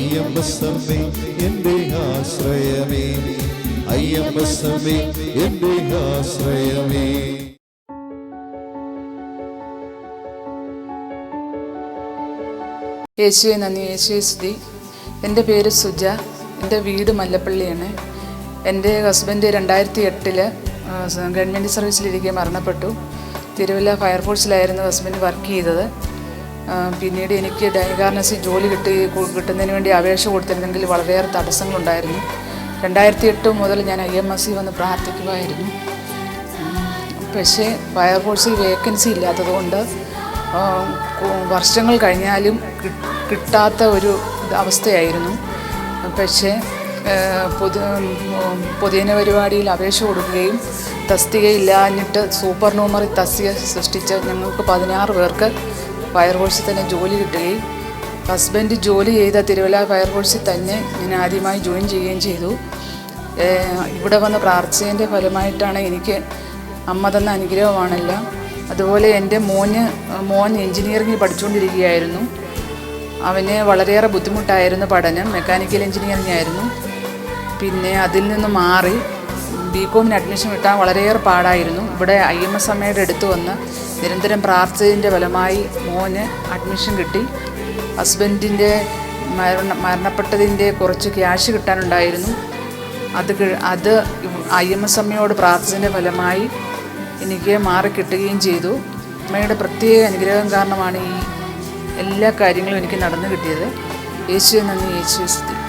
അയ്യമ്പസമ്മേ എന്റെ ആശ്രയമേ. അയ്യമ്പസമ്മേ എന്റെ ആശ്രയമേ. യേശുവെ നന്ദി. യേശുവെ സ്തുതി. എന്റെ പേര് സുജ. എന്റെ വീട് മല്ലപ്പള്ളിയാണ്. എന്റെ ഹസ്ബൻഡ് രണ്ടായിരത്തി എട്ടിൽ ഗവൺമെന്റ് സർവീസിലിരിക്കെ മരണപ്പെട്ടു. തിരുവല്ല ഫയർഫോഴ്സിലായിരുന്നു ഹസ്ബൻഡ് വർക്ക് ചെയ്തത്. പിന്നീട് എനിക്ക് ഡയഗാർണസി ജോലി കിട്ടി കിട്ടുന്നതിന് വേണ്ടി അപേക്ഷ കൊടുത്തിരുന്നെങ്കിൽ വളരെയേറെ തടസ്സങ്ങളുണ്ടായിരുന്നു. രണ്ടായിരത്തി എട്ട് മുതൽ ഞാൻ ഐ എം എസ് സി വന്ന് പ്രാർത്ഥിക്കുമായിരുന്നു. പക്ഷേ ഫയർഫോഴ്സിൽ വേക്കൻസി ഇല്ലാത്തതുകൊണ്ട് വർഷങ്ങൾ കഴിഞ്ഞാലും കിട്ടാത്ത ഒരു അവസ്ഥയായിരുന്നു. പക്ഷേ പൊതു പൊതുജന പരിപാടിയിൽ അപേക്ഷ കൊടുക്കുകയും തസ്തികയില്ലാഞ്ഞിട്ട് സൂപ്പർ നൂമറി തസ്തിക സൃഷ്ടിച്ച് ഞങ്ങൾക്ക് പതിനാറ് പേർക്ക് ഫയർഫോഴ്സിൽ തന്നെ ജോലി കിട്ടുകയും ഹസ്ബൻഡ് ജോലി ചെയ്ത തിരുവല്ല ഫയർഫോഴ്സിൽ തന്നെ ഞാൻ ആദ്യമായി ജോയിൻ ചെയ്യുകയും ചെയ്തു. ഇവിടെ വന്ന പ്രാർത്ഥിച്ചതിന്റെ ഫലമായിട്ടാണ് എനിക്ക് അമ്മ തന്ന അനുഗ്രഹമാണെല്ലാം. അതുപോലെ എന്റെ മോന് മോൻ എൻജിനീയറിംഗ് പഠിച്ചുകൊണ്ടിരിക്കുകയായിരുന്നു. അവന് വളരെയേറെ ബുദ്ധിമുട്ടായിരുന്നു പഠനം മെക്കാനിക്കൽ എൻജിനീയറിംഗ് ആയിരുന്നു. പിന്നെ അതിൽ നിന്ന് മാറി ബി കോമിന് അഡ്മിഷൻ കിട്ടാൻ വളരെയേറെ പാടായിരുന്നു. ഇവിടെ ഐ എം എസ് അമ്മയുടെ അടുത്ത് വന്ന് നിരന്തരം പ്രാർത്ഥിച്ചതിന്റെ ഫലമായി മോന് അഡ്മിഷൻ കിട്ടി. ഹസ്ബൻഡിന്റെ മരണ മരണപ്പെട്ടതിന്റെ കുറച്ച് ക്യാഷ് കിട്ടാനുണ്ടായിരുന്നു. അത് അത് ഐ എം എസ് അമ്മയോട് പ്രാർത്ഥിച്ചതിന്റെ ഫലമായി എനിക്ക് മാറി കിട്ടുകയും ചെയ്തു. അമ്മയുടെ പ്രത്യേക അനുഗ്രഹം കാരണമാണ് ഈ എല്ലാ കാര്യങ്ങളും എനിക്ക് നടന്നു കിട്ടിയത്. യേശു നന്ദി. യേശു സ്തുതി.